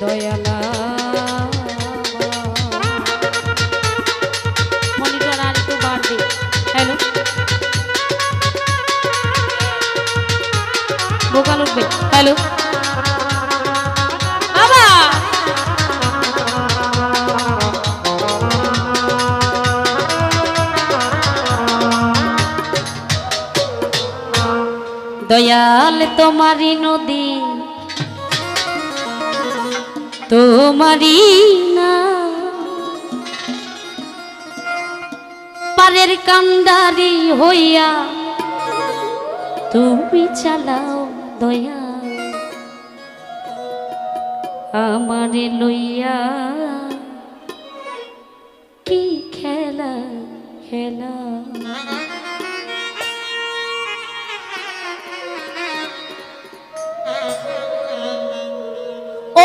দয়ালা vocal উঠবে hello? Dayal তোমারি নদী তোমারি না। পারের কান্ডারি হইয়া তুমি চালাও দয়া। আমারে লইয়া কি খেলা খেলা?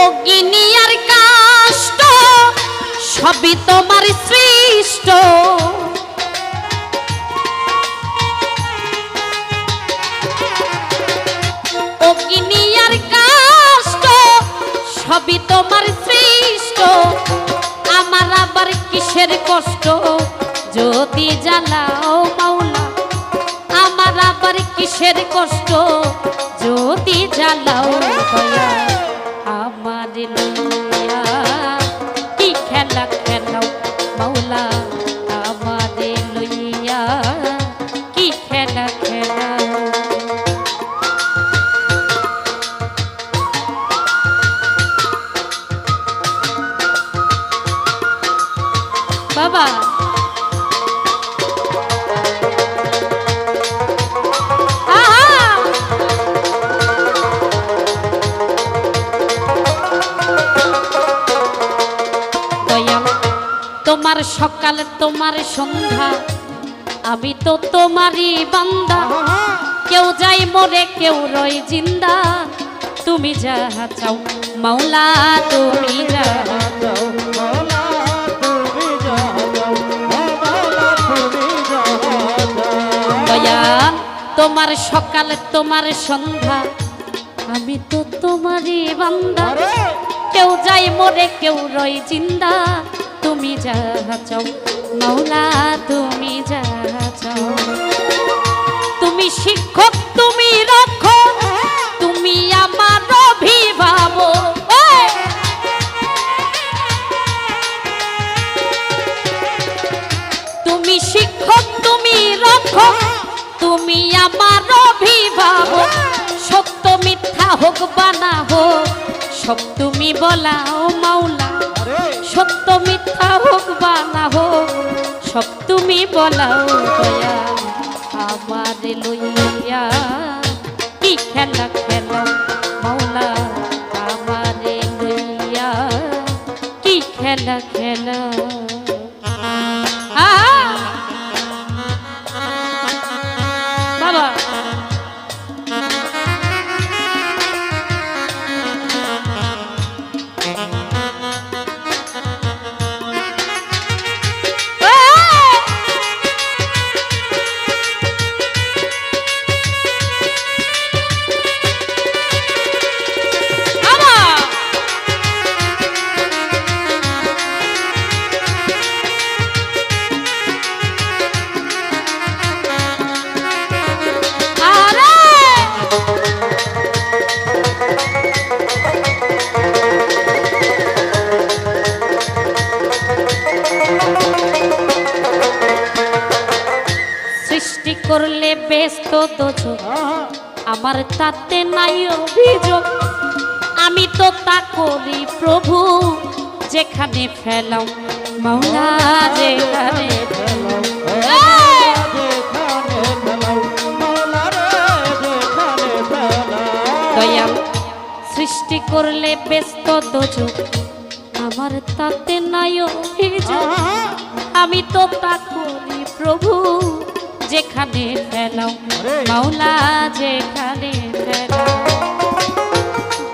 অগ্নি আর কাষ্ট সবই তোমার সৃষ্ট। কষ্ট যদি জ্বালাও মাওলা আমার আবার কিসের কষ্ট যদি জ্বালাও দয়া তোমার সকাল তোমার সন্ধ্যা। আমি তো তোমারই বান্দা। কেউ যাই মরে কেউ রয় জিন্দা। তুমি যাহা চাও মাওলা তুমি দয়াল তোমার সকাল তোমার সন্ধ্যা। আমি তো তোমারই বান্দা। কেউ যাই মরে কেউ রয় জিন্দা। তুমি চাও, মাওলা, তুমি চাও। তুমি শিক্ষক, তুমি রক্ষক, তুমি আমার অভিভাবক। তুমি শিক্ষক, তুমি রক্ষক, তুমি আমার অভিভাবক। সত্য মিথ্যা হোক বানা হোক সব তুমি বলাও মাওলা সত্য মিথ্যা হোক বা না হোক সব তুমি বলাও দয়া আমার লইয়া কি খেলা করলে ব্যস্ত আমার তাতে নাই অভিযোগ। আমি তো তা করি প্রভু, যেখানে ফেলাও মাওলা যেখানে সৃষ্টি করলে ব্যস্ত আমার তাতে নাই অভিযোগ। আমি তো তা করি প্রভু যেখানে ফেলাও মাওলা যেখানে ফেলাও।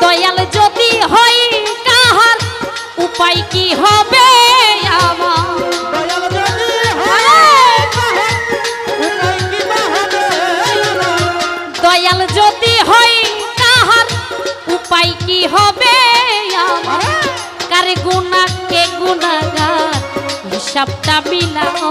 দয়াল যদি হয় কাহার উপায় কি হবে আমার? হবে কারে গুণা কে গুণাগার হিসাবটা মিলাও।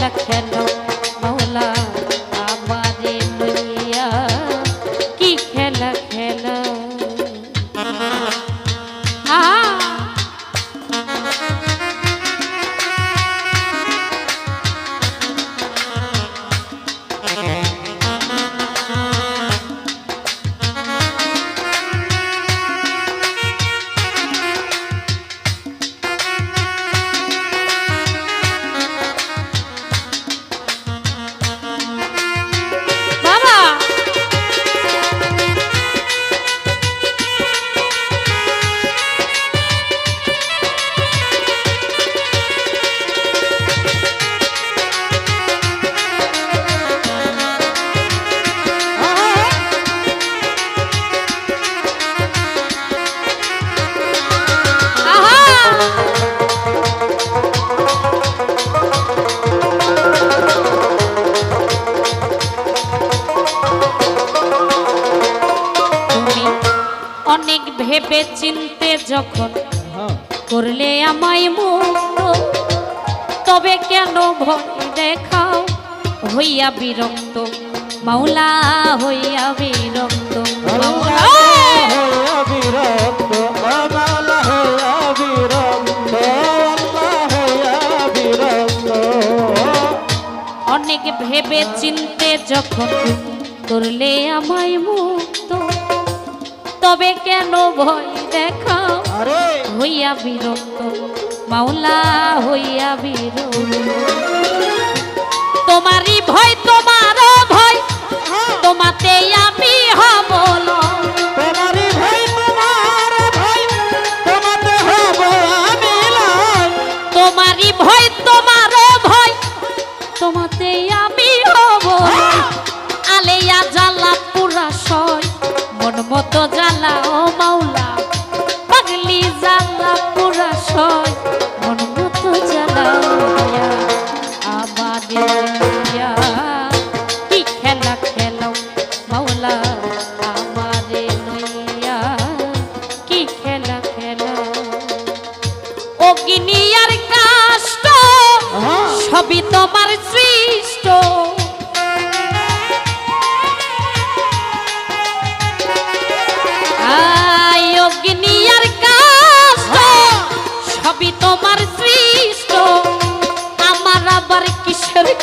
কি অনেক ভেবে চিনতে যখন হ্যাঁ, করলে আমায় মুক্ত তবে কেন ভয় দেখাও? হইয়া বিরক্ত মাওলা হইয়া বিরক্ত মাওলা। হইয়া বিরক্ত, আমালা হইয়া বিরক্ত, হইয়া বিরক্ত। অনেক ভেবে চিনতে যখন করলে আমায় মুক্ত তবে কেন ভয় দেখাও? হইয়া বিরক্ত মাওলা হইয়া বিরক্ত। তোমারই ভয় তোমারও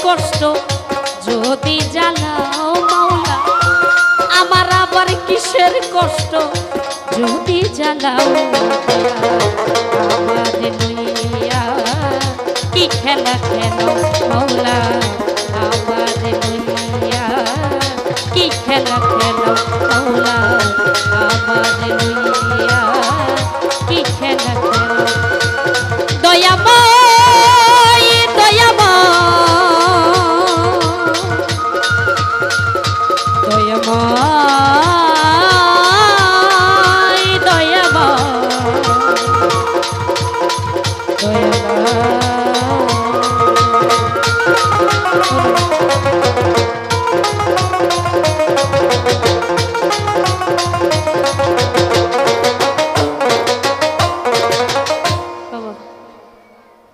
কষ্ট যদি জ্বালাও মাওলা, আমার আবার কিসের কষ্ট যদি জ্বালাও আমাদের লইয়া কি খেলা খেলো মাওলা? আমাদের লইয়া কি খেলা খেলো মাওলা? আমাদের লইয়া কি খেলা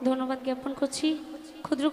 ধন্যবাদ জ্ঞাপন করছি। ক্ষুদ্র